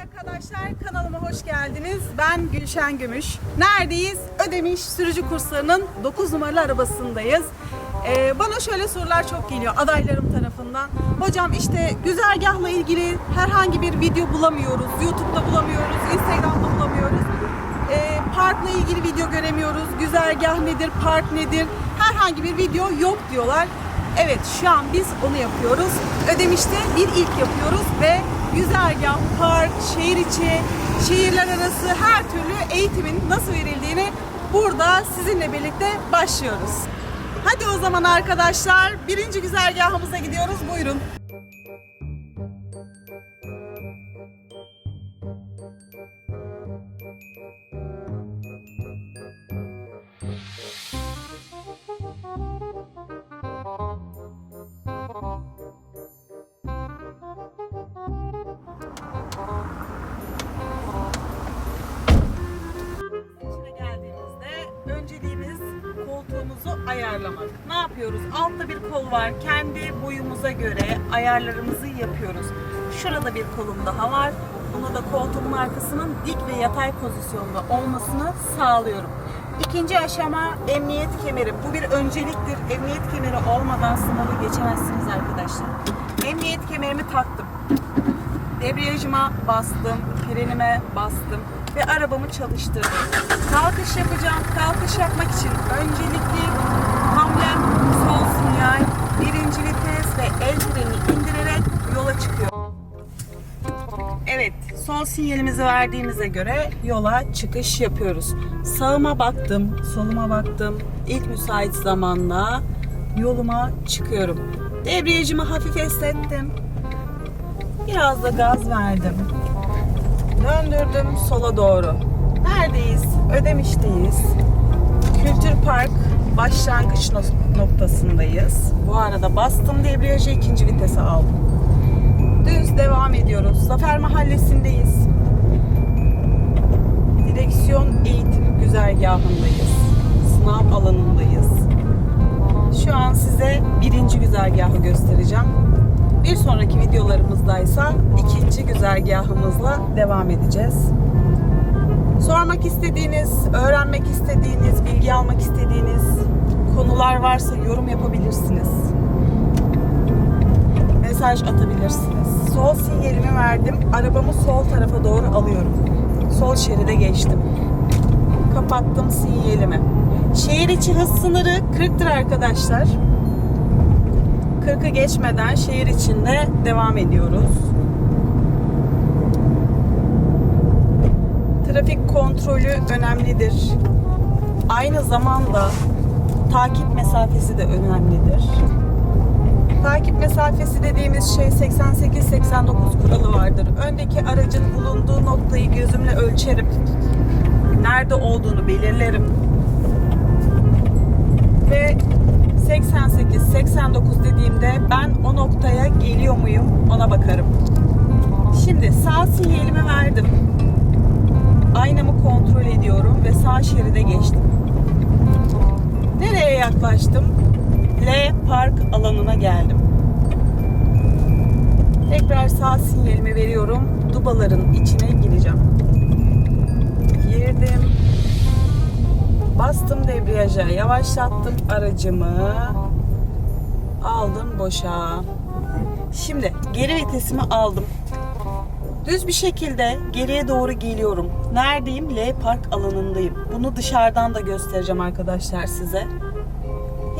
arkadaşlar kanalıma hoş geldiniz. Ben Gülşen Gümüş. Neredeyiz? Ödemiş sürücü kurslarının 9 numaralı arabasındayız. Ee, bana şöyle sorular çok geliyor adaylarım tarafından. Hocam işte güzergahla ilgili herhangi bir video bulamıyoruz. YouTube'da bulamıyoruz, Instagram'da bulamıyoruz. Ee, parkla ilgili video göremiyoruz. Güzergah nedir, park nedir? Herhangi bir video yok diyorlar. Evet şu an biz onu yapıyoruz. Ödemiş'te bir ilk yapıyoruz ve güzergah, park, şehir içi, şehirler arası her türlü eğitimin nasıl verildiğini burada sizinle birlikte başlıyoruz. Hadi o zaman arkadaşlar birinci güzergahımıza gidiyoruz. Buyurun. Yapıyoruz? Altta bir kol var. Kendi boyumuza göre ayarlarımızı yapıyoruz. Şurada bir kolum daha var. Bunu da koltuğumun arkasının dik ve yatay pozisyonda olmasını sağlıyorum. İkinci aşama emniyet kemeri. Bu bir önceliktir. Emniyet kemeri olmadan sınavı geçemezsiniz arkadaşlar. Emniyet kemerimi taktım. Debriyajıma bastım, frenime bastım ve arabamı çalıştırdım. Kalkış yapacağım. Kalkış yapmak için öncelikli hamlem sinyal, birinci vites ve el freni indirerek yola çıkıyor. Evet, sol sinyalimizi verdiğimize göre yola çıkış yapıyoruz. Sağıma baktım, soluma baktım. İlk müsait zamanda yoluma çıkıyorum. Debriyajımı hafif esnettim. Biraz da gaz verdim. Döndürdüm sola doğru. Neredeyiz? Ödemiş'teyiz. Kültür Park başlangıç noktasındayız. Bu arada bastım debriyajı ikinci vitese aldım. Düz devam ediyoruz. Zafer Mahallesi'ndeyiz. Direksiyon eğitim güzergahındayız. Sınav alanındayız. Şu an size birinci güzergahı göstereceğim. Bir sonraki videolarımızdaysa ikinci güzergahımızla devam edeceğiz. Sormak istediğiniz, öğrenmek istediğiniz, bilgi almak istediğiniz konular varsa yorum yapabilirsiniz. Mesaj atabilirsiniz. Sol sinyalimi verdim. Arabamı sol tarafa doğru alıyorum. Sol şeride geçtim. Kapattım sinyalimi. Şehir içi hız sınırı 40'tır arkadaşlar. 40'ı geçmeden şehir içinde devam ediyoruz. Trafik kontrolü önemlidir. Aynı zamanda takip mesafesi de önemlidir. Takip mesafesi dediğimiz şey 88-89 kuralı vardır. Öndeki aracın bulunduğu noktayı gözümle ölçerim. Nerede olduğunu belirlerim. Ve 88-89 dediğimde ben o noktaya geliyor muyum ona bakarım. Şimdi sağ sinyalimi verdim. Aynamı kontrol ediyorum ve sağ şeride geçtim. Nereye yaklaştım? L park alanına geldim. Tekrar sağ sinyalimi veriyorum. Dubaların içine gireceğim. Girdim. Bastım debriyaja, yavaşlattım aracımı. Aldım boşa. Şimdi geri vitesimi aldım. Düz bir şekilde geriye doğru geliyorum. Neredeyim? L park alanındayım. Bunu dışarıdan da göstereceğim arkadaşlar size.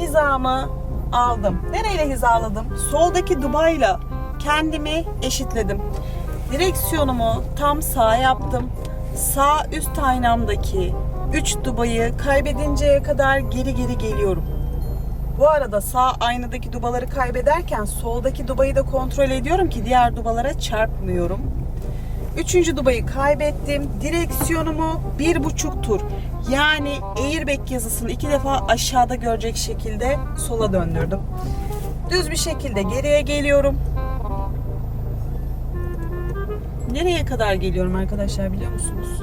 Hizamı aldım. Nereyle hizaladım? Soldaki dubayla kendimi eşitledim. Direksiyonumu tam sağa yaptım. Sağ üst aynamdaki 3 dubayı kaybedinceye kadar geri geri geliyorum. Bu arada sağ aynadaki dubaları kaybederken soldaki dubayı da kontrol ediyorum ki diğer dubalara çarpmıyorum. Üçüncü dubayı kaybettim. Direksiyonumu bir buçuk tur yani airbag yazısını iki defa aşağıda görecek şekilde sola döndürdüm. Düz bir şekilde geriye geliyorum. Nereye kadar geliyorum arkadaşlar biliyor musunuz?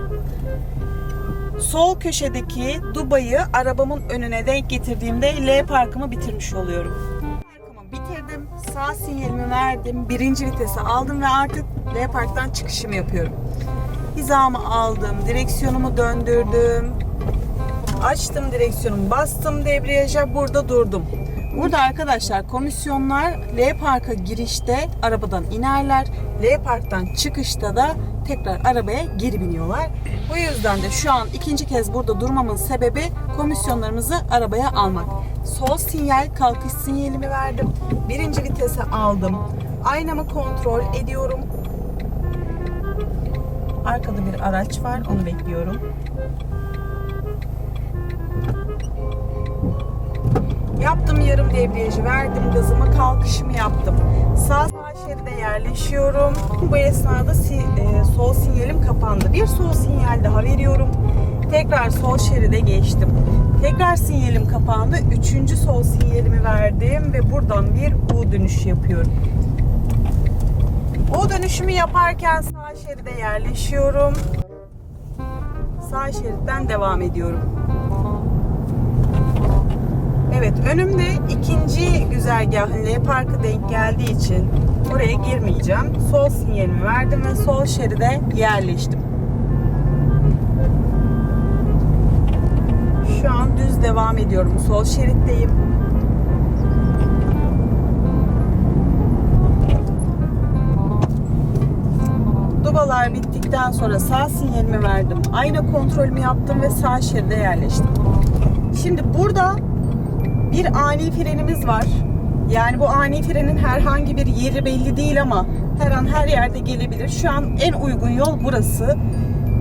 Sol köşedeki dubayı arabamın önüne denk getirdiğimde L parkımı bitirmiş oluyorum. Sağ sinyalimi verdim. Birinci vitese aldım ve artık L Park'tan çıkışımı yapıyorum. Hizamı aldım. Direksiyonumu döndürdüm. Açtım direksiyonumu. Bastım debriyaja. Burada durdum. Burada arkadaşlar komisyonlar L Park'a girişte arabadan inerler. L Park'tan çıkışta da tekrar arabaya geri biniyorlar. Bu yüzden de şu an ikinci kez burada durmamın sebebi komisyonlarımızı arabaya almak. Sol sinyal kalkış sinyalimi verdim. Birinci vitese aldım. Aynamı kontrol ediyorum. Arkada bir araç var. Onu bekliyorum. Yaptım yarım debriyajı verdim. Gazımı kalkışımı yaptım. Sağ şeride yerleşiyorum. Bu esnada si- e, sol sinyalim kapandı. Bir sol sinyal daha veriyorum. Tekrar sol şeride geçtim. Tekrar sinyalim kapandı. Üçüncü sol sinyalimi verdim ve buradan bir U dönüşü yapıyorum. O dönüşümü yaparken sağ şeride yerleşiyorum. Sağ şeritten devam ediyorum. Evet önümde ikinci güzergahın L Parkı denk geldiği için oraya girmeyeceğim. Sol sinyalimi verdim ve sol şeride yerleştim. Şu an düz devam ediyorum. Sol şeritteyim. Dubalar bittikten sonra sağ sinyalimi verdim. Ayna kontrolümü yaptım ve sağ şeride yerleştim. Şimdi burada bir ani frenimiz var. Yani bu ani frenin herhangi bir yeri belli değil ama her an her yerde gelebilir. Şu an en uygun yol burası.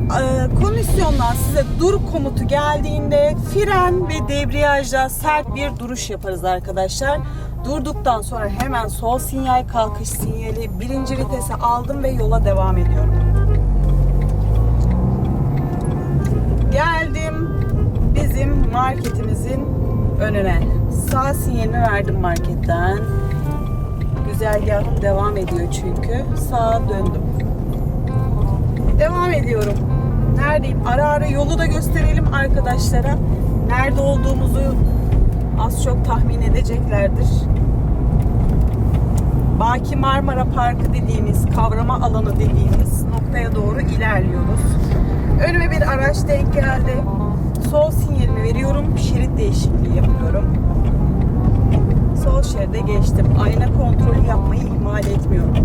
Ee, komisyondan size dur komutu geldiğinde fren ve debriyajla sert bir duruş yaparız arkadaşlar. Durduktan sonra hemen sol sinyal kalkış sinyali birinci vitese aldım ve yola devam ediyorum. Geldim bizim marketimizin önüne. Sağ sinyalini verdim marketten. Güzergahım devam ediyor çünkü. Sağa döndüm. Devam ediyorum. Neredeyim? Ara ara yolu da gösterelim arkadaşlara. Nerede olduğumuzu az çok tahmin edeceklerdir. Baki Marmara Parkı dediğimiz, kavrama alanı dediğimiz noktaya doğru ilerliyoruz. Önüme bir araç denk geldi. Sol sinyalimi veriyorum. Şerit değişikliği yapıyorum. Sol şeride geçtim. Ayna kontrolü yapmayı ihmal etmiyorum.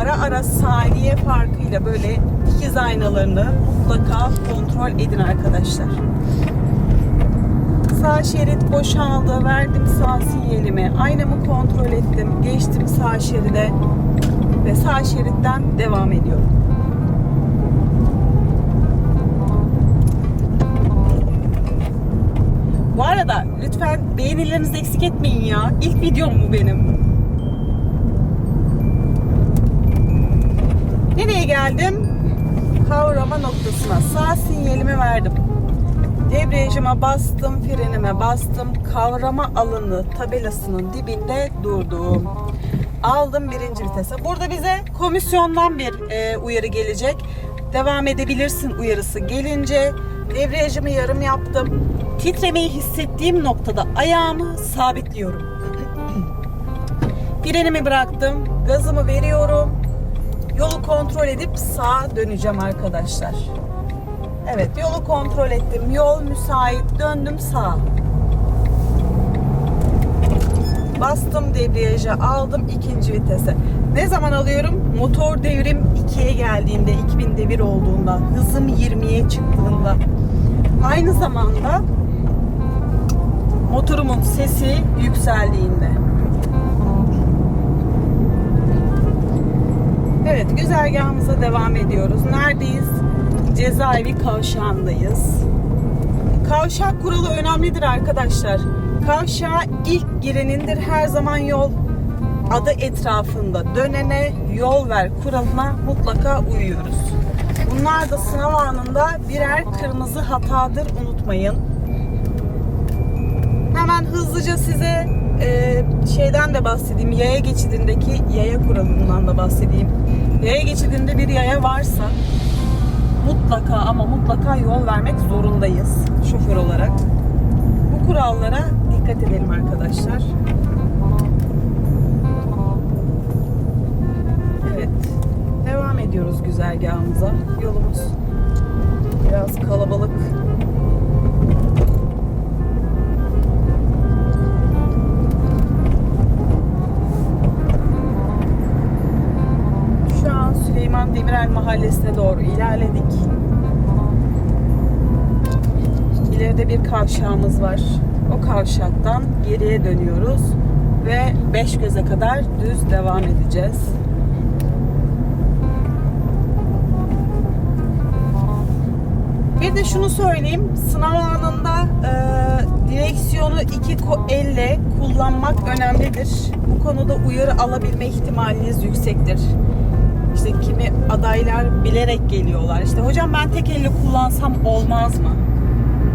Ara ara saniye farkıyla böyle ikiz aynalarını mutlaka kontrol edin arkadaşlar. Sağ şerit boşaldı. Verdim sağ sinyalimi. Aynamı kontrol ettim. Geçtim sağ şeride. Ve sağ şeritten devam ediyorum. Lütfen beğenilerinizi eksik etmeyin ya. İlk videom bu benim. Nereye geldim? Kavrama noktasına. Sağ sinyalimi verdim. Debriyajıma bastım, frenime bastım. Kavrama alanı tabelasının dibinde durdum. Aldım birinci vitese. Burada bize komisyondan bir e, uyarı gelecek. Devam edebilirsin uyarısı gelince debriyajımı yarım yaptım. Titremeyi hissettiğim noktada ayağımı sabitliyorum. Frenimi bıraktım. Gazımı veriyorum. Yolu kontrol edip sağa döneceğim arkadaşlar. Evet yolu kontrol ettim. Yol müsait. Döndüm sağa. Bastım debriyaja aldım ikinci vitese. Ne zaman alıyorum? Motor devrim 2'ye geldiğinde 2000 devir olduğunda hızım 20'ye çıktığında aynı zamanda motorumun sesi yükseldiğinde. Evet güzergahımıza devam ediyoruz. Neredeyiz? Cezaevi kavşağındayız. Kavşak kuralı önemlidir arkadaşlar. Kavşağa ilk girenindir her zaman yol. Adı etrafında dönene yol ver kuralına mutlaka uyuyoruz. Bunlar da sınav anında birer kırmızı hatadır unutmayın hemen hızlıca size e, şeyden de bahsedeyim. Yaya geçidindeki yaya kuralından da bahsedeyim. Yaya geçidinde bir yaya varsa mutlaka ama mutlaka yol vermek zorundayız şoför olarak. Bu kurallara dikkat edelim arkadaşlar. Evet. Devam ediyoruz güzergahımıza. Yolumuz biraz kalabalık Demirel Mahallesi'ne doğru ilerledik. İleride bir kavşağımız var. O kavşaktan geriye dönüyoruz ve Beşgöz'e kadar düz devam edeceğiz. Bir de şunu söyleyeyim. Sınav anında e, direksiyonu iki elle kullanmak önemlidir. Bu konuda uyarı alabilme ihtimaliniz yüksektir. İşte kimi adaylar bilerek geliyorlar. İşte hocam ben tek elle kullansam olmaz mı?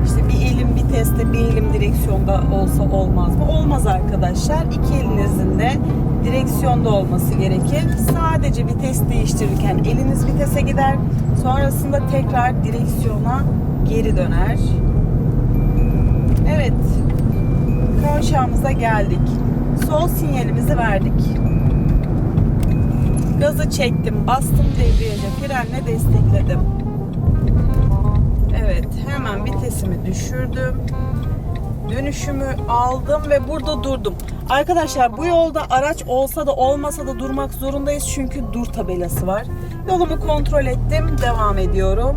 İşte bir elim viteste, bir elim direksiyonda olsa olmaz mı? Olmaz arkadaşlar. İki elinizin de direksiyonda olması gerekir. Sadece vites değiştirirken eliniz vitese gider. Sonrasında tekrar direksiyona geri döner. Evet. Kavşağımıza geldik. Sol sinyalimizi verdik. Gazı çektim, bastım debriyaja, frenle destekledim. Evet, hemen vitesimi düşürdüm. Dönüşümü aldım ve burada durdum. Arkadaşlar bu yolda araç olsa da olmasa da durmak zorundayız çünkü dur tabelası var. Yolumu kontrol ettim, devam ediyorum.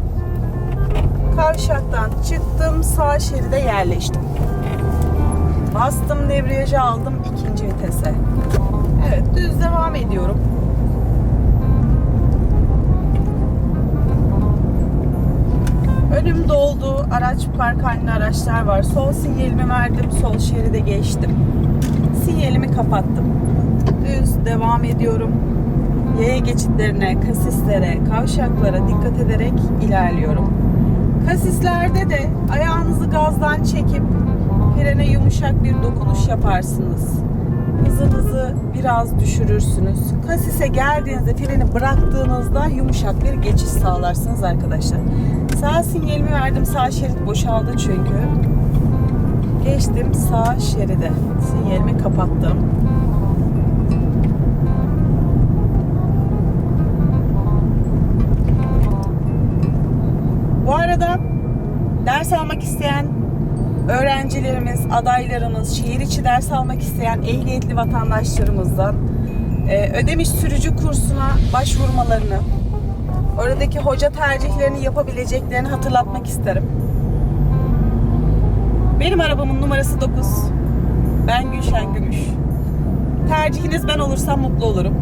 Kavşaktan çıktım, sağ şeride yerleştim. Bastım debriyajı aldım ikinci vitese. Evet, düz devam ediyorum. Önüm doldu. Araç park halinde araçlar var. Sol sinyalimi verdim. Sol şeride geçtim. Sinyalimi kapattım. Düz devam ediyorum. Yaya geçitlerine, kasislere, kavşaklara dikkat ederek ilerliyorum. Kasislerde de ayağınızı gazdan çekip frene yumuşak bir dokunuş yaparsınız. Hızınızı biraz düşürürsünüz. Kasise geldiğinizde freni bıraktığınızda yumuşak bir geçiş sağlarsınız arkadaşlar. Sağ sinyalimi verdim. Sağ şerit boşaldı çünkü. Geçtim sağ şeride. Sinyalimi kapattım. Bu arada ders almak isteyen öğrencilerimiz, adaylarımız, şehir içi ders almak isteyen ehliyetli vatandaşlarımızdan e, ödemiş sürücü kursuna başvurmalarını, oradaki hoca tercihlerini yapabileceklerini hatırlatmak isterim. Benim arabamın numarası 9. Ben Gülşen Gümüş. Tercihiniz ben olursam mutlu olurum.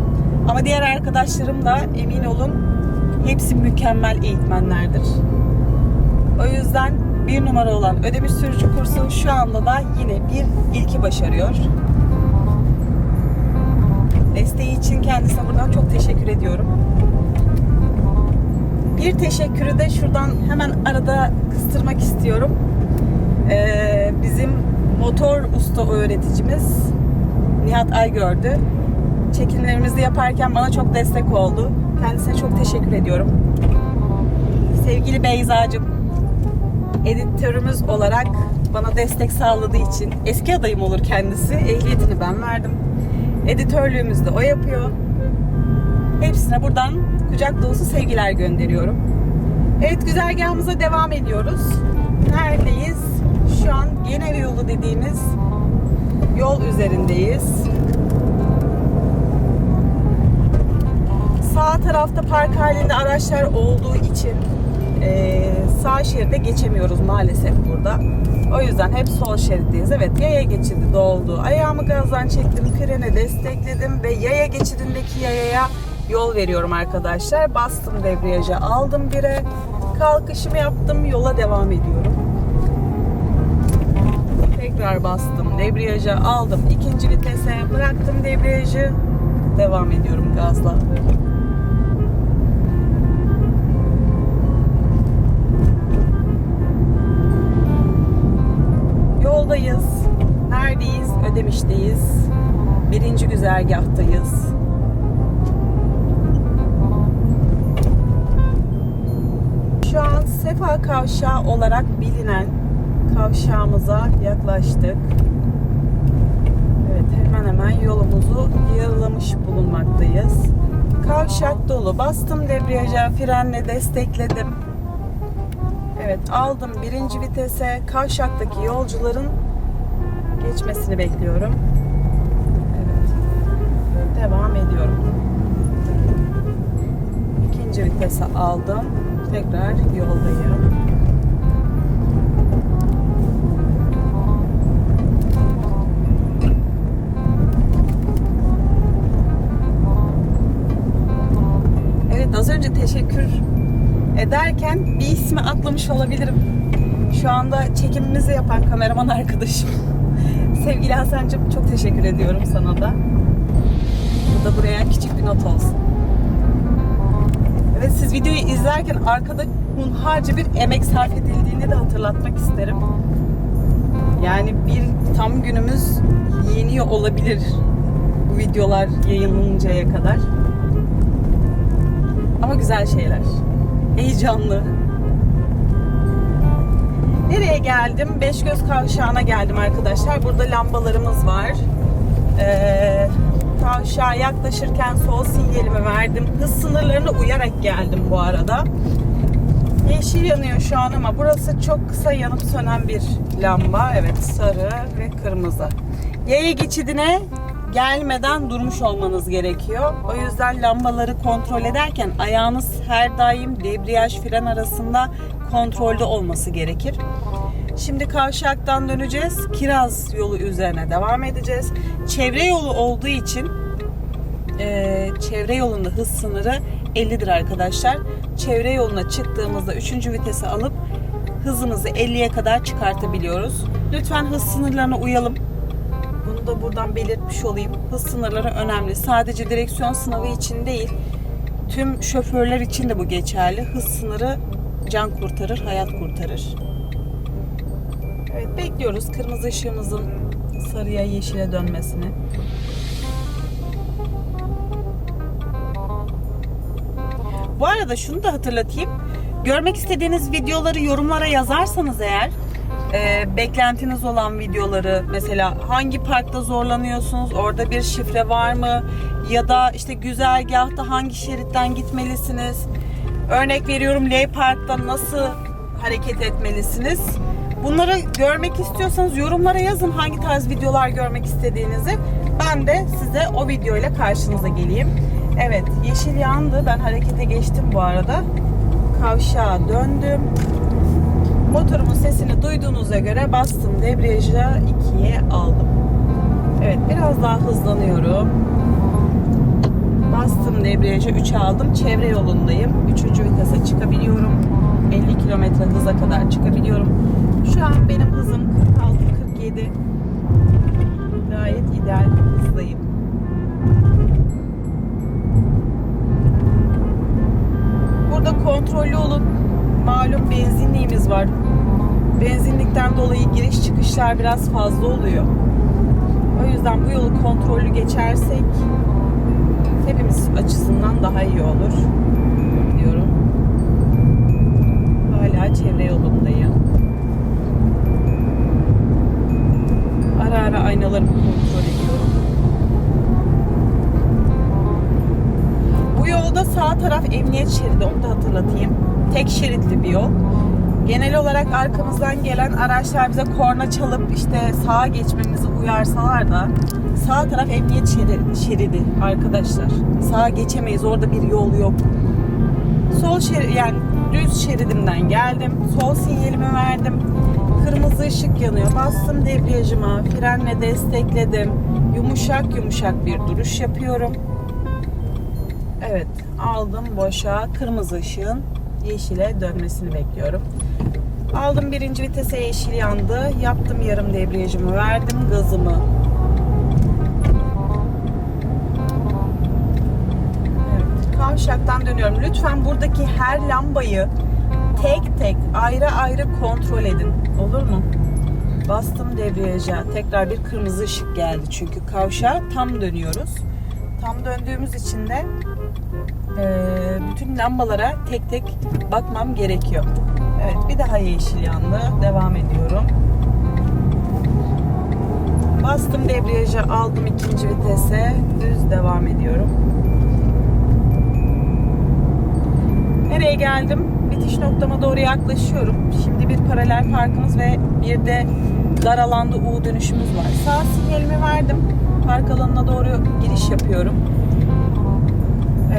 Ama diğer arkadaşlarım da emin olun hepsi mükemmel eğitmenlerdir. O yüzden bir numara olan ödemiş sürücü kursu şu anda da yine bir ilki başarıyor. Desteği için kendisine buradan çok teşekkür ediyorum. Bir teşekkürü de şuradan hemen arada kıstırmak istiyorum. Ee, bizim motor usta öğreticimiz Nihat Aygördü. Çekimlerimizi yaparken bana çok destek oldu. Kendisine çok teşekkür ediyorum. Sevgili Beyza'cığım, editörümüz olarak bana destek sağladığı için eski adayım olur kendisi. Ehliyetini ben verdim. Editörlüğümüzü de o yapıyor. Hepsine buradan kucak dolusu sevgiler gönderiyorum. Evet güzergahımıza devam ediyoruz. Neredeyiz? Şu an genel yolu dediğimiz yol üzerindeyiz. Sağ tarafta park halinde araçlar olduğu için eee, sağ şeride geçemiyoruz maalesef burada. O yüzden hep sol şeritteyiz. Evet yaya geçidi doldu. Ayağımı gazdan çektim, frene destekledim ve yaya geçidindeki yayaya yol veriyorum arkadaşlar. Bastım debriyaja, aldım bire. Kalkışımı yaptım, yola devam ediyorum. Tekrar bastım debriyaja, aldım ikinci vitese, bıraktım debriyajı. Devam ediyorum gazla. Yoldayız. Neredeyiz? Ödemiş'teyiz. Birinci güzergahtayız. Sefa Kavşağı olarak bilinen kavşağımıza yaklaştık. Evet hemen hemen yolumuzu yarılamış bulunmaktayız. Kavşak dolu. Bastım debriyaja, frenle destekledim. Evet, aldım birinci vitese. Kavşaktaki yolcuların geçmesini bekliyorum. Evet. Devam ediyorum. İkinci vitese aldım. Tekrar yoldayım. Evet az önce teşekkür ederken bir ismi atlamış olabilirim. Şu anda çekimimizi yapan kameraman arkadaşım. Sevgili Hasan'cığım çok teşekkür ediyorum sana da. Bu da buraya küçük bir not olsun. Siz videoyu izlerken arkada hunharca bir emek sarf edildiğini de hatırlatmak isterim. Yani bir tam günümüz yeniyor olabilir bu videolar yayınlanıncaya kadar. Ama güzel şeyler. Heyecanlı. Nereye geldim? Beşgöz Kavşağı'na geldim arkadaşlar. Burada lambalarımız var. Ee, kavşağa yaklaşırken sol sinyalimi verdim. Hız sınırlarına uyarak geldim bu arada. Yeşil yanıyor şu an ama burası çok kısa yanıp sönen bir lamba. Evet sarı ve kırmızı. Yaya geçidine gelmeden durmuş olmanız gerekiyor. O yüzden lambaları kontrol ederken ayağınız her daim debriyaj fren arasında kontrolde olması gerekir. Şimdi kavşaktan döneceğiz. Kiraz yolu üzerine devam edeceğiz. Çevre yolu olduğu için e, çevre yolunda hız sınırı 50'dir arkadaşlar. Çevre yoluna çıktığımızda 3. vitese alıp hızımızı 50'ye kadar çıkartabiliyoruz. Lütfen hız sınırlarına uyalım. Bunu da buradan belirtmiş olayım. Hız sınırları önemli. Sadece direksiyon sınavı için değil, tüm şoförler için de bu geçerli. Hız sınırı can kurtarır, hayat kurtarır. Evet bekliyoruz kırmızı ışığımızın sarıya yeşile dönmesini. Bu arada şunu da hatırlatayım. Görmek istediğiniz videoları yorumlara yazarsanız eğer e, beklentiniz olan videoları mesela hangi parkta zorlanıyorsunuz orada bir şifre var mı ya da işte güzergahta hangi şeritten gitmelisiniz örnek veriyorum L Park'ta nasıl hareket etmelisiniz bunları görmek istiyorsanız yorumlara yazın hangi tarz videolar görmek istediğinizi ben de size o videoyla karşınıza geleyim evet yeşil yandı ben harekete geçtim bu arada kavşağa döndüm Motorumun sesini duyduğunuza göre bastım debriyaja 2'ye aldım. Evet biraz daha hızlanıyorum. Bastım debriyaja 3'e aldım. Çevre yolundayım. 3. vitese çıkabiliyorum. 50 kilometre hıza kadar çıkabiliyorum. Şu an benim hızım 46-47. Gayet ideal hızdayım. Burada kontrollü olun malum benzinliğimiz var. Benzinlikten dolayı giriş çıkışlar biraz fazla oluyor. O yüzden bu yolu kontrollü geçersek hepimiz açısından daha iyi olur Çevre yolundayım. Ara ara aynalarımı kontrol ediyorum. Bu yolda sağ taraf emniyet şeridi onu da hatırlatayım tek şeritli bir yol. Genel olarak arkamızdan gelen araçlar bize korna çalıp işte sağa geçmemizi uyarsalar da sağ taraf emniyet şeridi arkadaşlar. Sağa geçemeyiz. Orada bir yol yok. Sol şerit yani düz şeridimden geldim. Sol sinyalimi verdim. Kırmızı ışık yanıyor. Bastım debriyajıma. Frenle destekledim. Yumuşak yumuşak bir duruş yapıyorum. Evet aldım boşa kırmızı ışığın yeşile dönmesini bekliyorum. Aldım birinci vitese yeşil yandı. Yaptım yarım debriyajımı verdim gazımı. Kavşaktan dönüyorum. Lütfen buradaki her lambayı tek tek ayrı ayrı kontrol edin. Olur mu? Bastım debriyaja. Tekrar bir kırmızı ışık geldi. Çünkü kavşağa tam dönüyoruz. Tam döndüğümüz için de ee, bütün lambalara tek tek bakmam gerekiyor. Evet bir daha yeşil yandı. Devam ediyorum. Bastım debriyaja aldım ikinci vitese. Düz devam ediyorum. Nereye geldim? Bitiş noktama doğru yaklaşıyorum. Şimdi bir paralel parkımız ve bir de dar alanda U dönüşümüz var. Sağ sinyalimi verdim. Park alanına doğru giriş yapıyorum.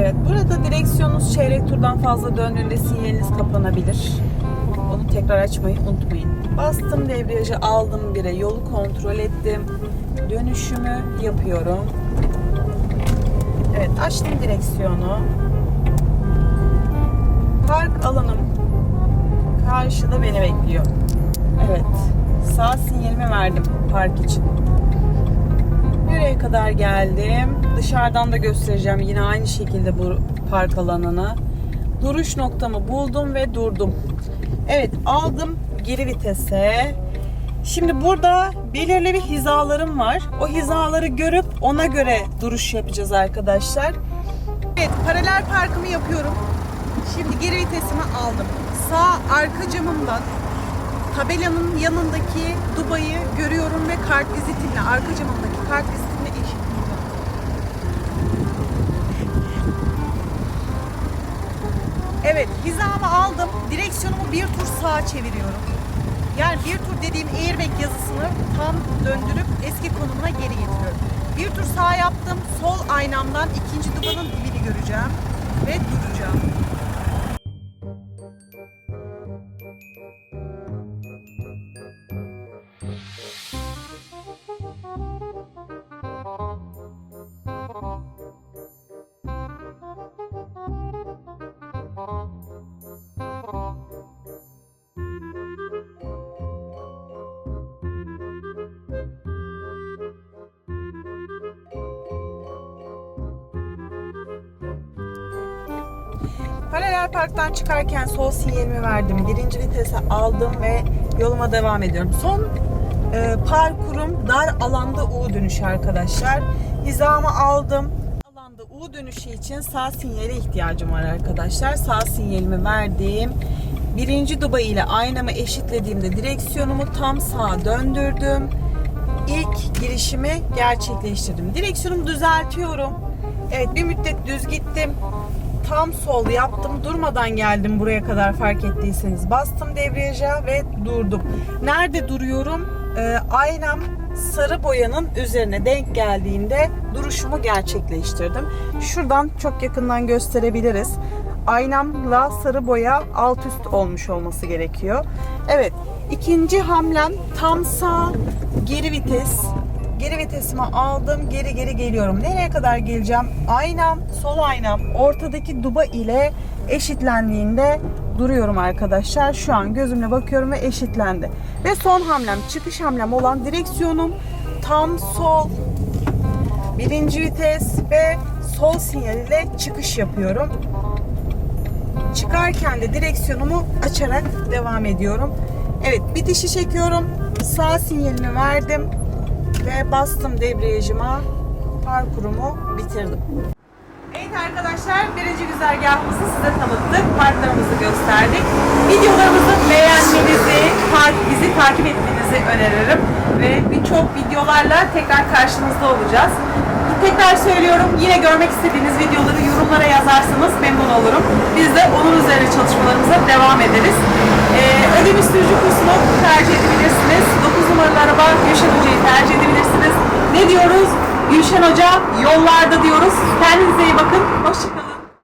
Evet, burada direksiyonunuz çeyrek turdan fazla döndüğünde sinyaliniz kapanabilir. Onu tekrar açmayı unutmayın. Bastım debriyajı aldım bire, yolu kontrol ettim. Dönüşümü yapıyorum. Evet, açtım direksiyonu. Park alanım karşıda beni bekliyor. Evet, sağ sinyalimi verdim park için. Nereye kadar geldim? Dışarıdan da göstereceğim yine aynı şekilde bu park alanını. Duruş noktamı buldum ve durdum. Evet aldım geri vitese. Şimdi burada belirli bir hizalarım var. O hizaları görüp ona göre duruş yapacağız arkadaşlar. Evet paralel parkımı yapıyorum. Şimdi geri vitesimi aldım. Sağ arka camımdan tabelanın yanındaki dubayı görüyorum ve kart vizitimle arka camımdaki kart vizitimle eşitleyeceğim. Evet hizamı aldım. Direksiyonumu bir tur sağa çeviriyorum. Yani bir tur dediğim airbag yazısını tam döndürüp eski konumuna geri getiriyorum. Bir tur sağ yaptım. Sol aynamdan ikinci dubanın dibini göreceğim ve duracağım. Paralel parktan çıkarken sol sinyalimi verdim. Birinci vitese aldım ve yoluma devam ediyorum. Son e, parkurum dar alanda U dönüşü arkadaşlar. Hizamı aldım. Alanda U dönüşü için sağ sinyale ihtiyacım var arkadaşlar. Sağ sinyalimi verdim. Birinci duba ile aynamı eşitlediğimde direksiyonumu tam sağa döndürdüm. İlk girişimi gerçekleştirdim. Direksiyonumu düzeltiyorum. Evet bir müddet düz gittim tam sol yaptım. Durmadan geldim buraya kadar fark ettiyseniz. Bastım debriyaja ve durdum. Nerede duruyorum? Ee, aynam sarı boyanın üzerine denk geldiğinde duruşumu gerçekleştirdim. Şuradan çok yakından gösterebiliriz. Aynamla sarı boya alt üst olmuş olması gerekiyor. Evet. ikinci hamlem tam sağ geri vites Geri vitesimi aldım. Geri geri geliyorum. Nereye kadar geleceğim? Aynam, sol aynam ortadaki duba ile eşitlendiğinde duruyorum arkadaşlar. Şu an gözümle bakıyorum ve eşitlendi. Ve son hamlem, çıkış hamlem olan direksiyonum tam sol birinci vites ve sol sinyal ile çıkış yapıyorum. Çıkarken de direksiyonumu açarak devam ediyorum. Evet bitişi çekiyorum. Sağ sinyalini verdim ve bastım debriyajıma parkurumu bitirdim. Evet arkadaşlar birinci güzergahımızı size tanıttık. Parklarımızı gösterdik. Videolarımızı beğenmenizi, bizi takip etmenizi öneririm. Ve birçok videolarla tekrar karşınızda olacağız. Tekrar söylüyorum yine görmek istediğiniz videoları yorumlara yazarsanız memnun olurum. Biz de onun üzerine çalışmalarımıza devam ederiz. Ee, ödeme sürücü kursunu tercih edebilirsiniz. 9 numaralı araba Gülşen Hoca'yı tercih edebilirsiniz. Ne diyoruz? Gülşen Hoca yollarda diyoruz. Kendinize iyi bakın. Hoşçakalın.